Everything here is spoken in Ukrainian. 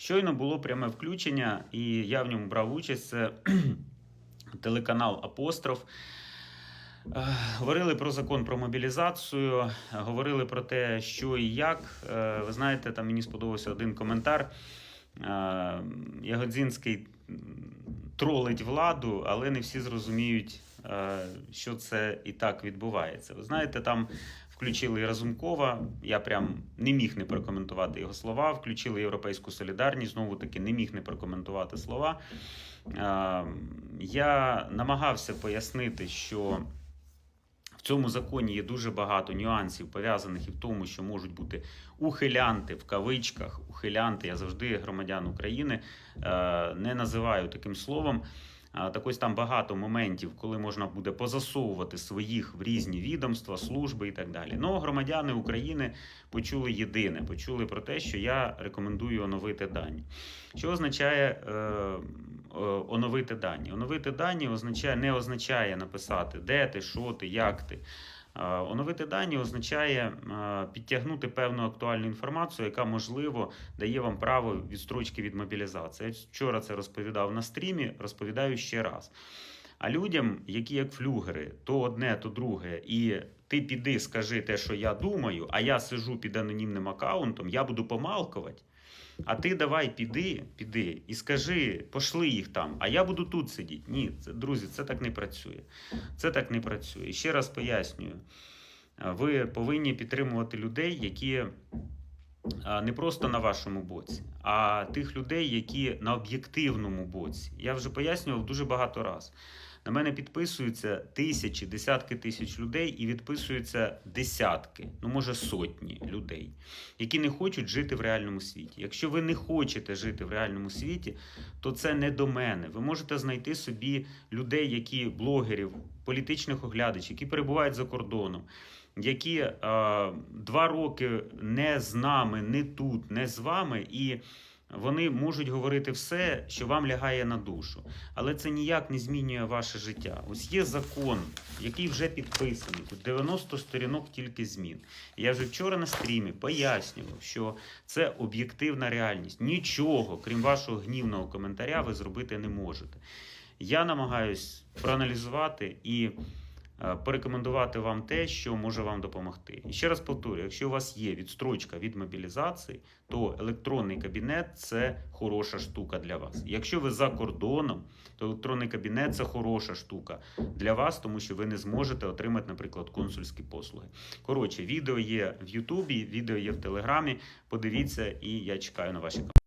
Щойно було пряме включення, і я в ньому брав участь. Це телеканал Апостроф. Е, Говорили про закон про мобілізацію, говорили про те, що і як. Е, Ви знаєте, там мені сподобався один коментар. Е, Ягодзінський тролить владу, але не всі зрозуміють, що це і так відбувається. Ви знаєте, там включили Разумкова. Я прям не міг не прокоментувати його слова. Включили Європейську солідарність. Знову таки не міг не прокоментувати слова. Е, Я намагався пояснити, що в цьому законі є дуже багато нюансів, пов'язаних і в тому, що можуть бути ухилянти в кавичках, ухилянти. Я завжди громадян України е, не називаю таким словом. Так ось там багато моментів, коли можна буде позасовувати своїх в різні відомства, служби і так далі. Ну, громадяни України почули єдине, почули про те, що я рекомендую оновити дані. Що означає е, е, оновити дані? Оновити дані означає, не означає написати, де ти, що ти, як ти. Е, Оновити дані означає е, підтягнути певну актуальну інформацію, яка можливо дає вам право відстрочки від мобілізації. Я вчора це розповідав на стрімі, розповідаю ще раз. А людям, які як флюгери, то одне, то друге, і ти піди, скажи те, що я думаю, а я сижу під анонімним аккаунтом, я буду помалкувати. А ти давай піди, піди і скажи, пошли їх там, а я буду тут сидіти. Ні, це, друзі, це так не працює. Це так не працює. І ще раз пояснюю: ви повинні підтримувати людей, які не просто на вашому боці, а тих людей, які на об'єктивному боці. Я вже пояснював дуже багато разів. На мене підписуються тисячі, десятки тисяч людей і відписуються десятки, ну може сотні людей, які не хочуть жити в реальному світі. Якщо ви не хочете жити в реальному світі, то це не до мене. Ви можете знайти собі людей, які блогерів, політичних оглядачів, які перебувають за кордоном, які е, два роки не з нами, не тут, не з вами, і вони можуть говорити все, що вам лягає на душу, але це ніяк не змінює ваше життя. Ось є закон, який вже підписаний. Тут 90 сторінок тільки змін. Я вже вчора на стрімі пояснював, що це об'єктивна реальність. Нічого, крім вашого гнівного коментаря, ви зробити не можете. Я намагаюсь проаналізувати і порекомендувати вам те, що може вам допомогти. І ще раз повторюю: якщо у вас є відстрочка від мобілізації, то електронний кабінет це хороша штука для вас. Якщо ви за кордоном, то електронний кабінет це хороша штука для вас, тому що ви не зможете отримати, наприклад, консульські послуги. Коротше, відео є в Ютубі, відео є в Телеграмі. Подивіться, і я чекаю на ваші коментарі.